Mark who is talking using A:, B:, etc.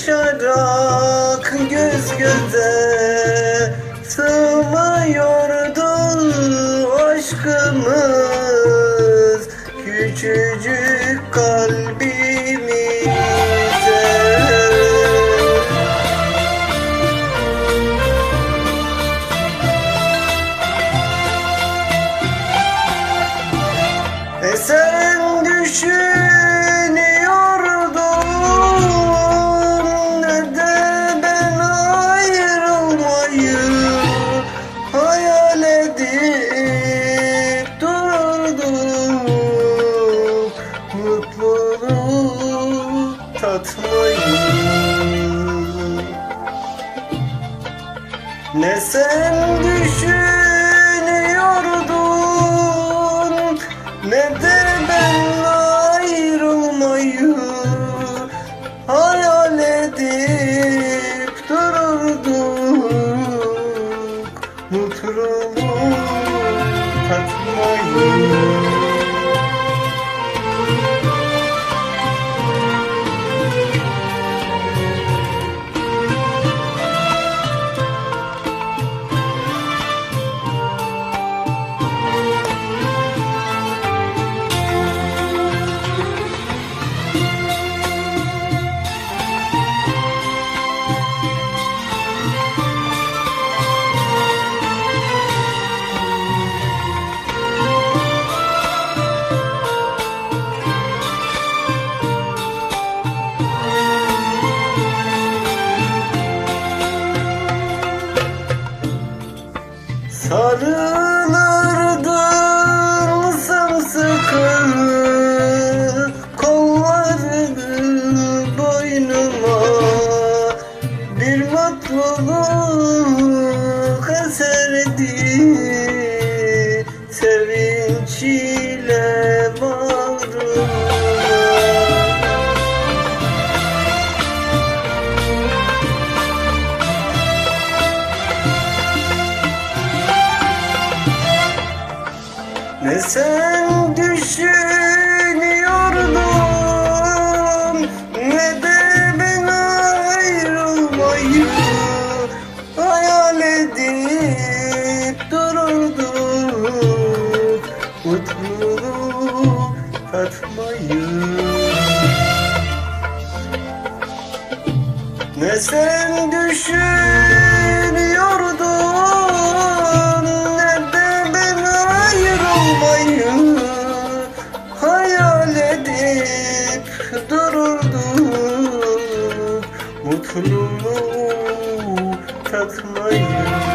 A: Bakışarak göz göze. Ne sen düşünüyordun ne de ben ayrılmayı hayal edip dururduk. Mutluluğu tatmayı Sarılırdım sımsıkı kollarını boynuma. Bir mutluluk eserdi sevinç sen düşünüyordun Ne de ben ayrılmayı Hayal edip dururduk. Mutluluğu tatmayı. Ne sen düşünüyordun Mutluluğu tatmayı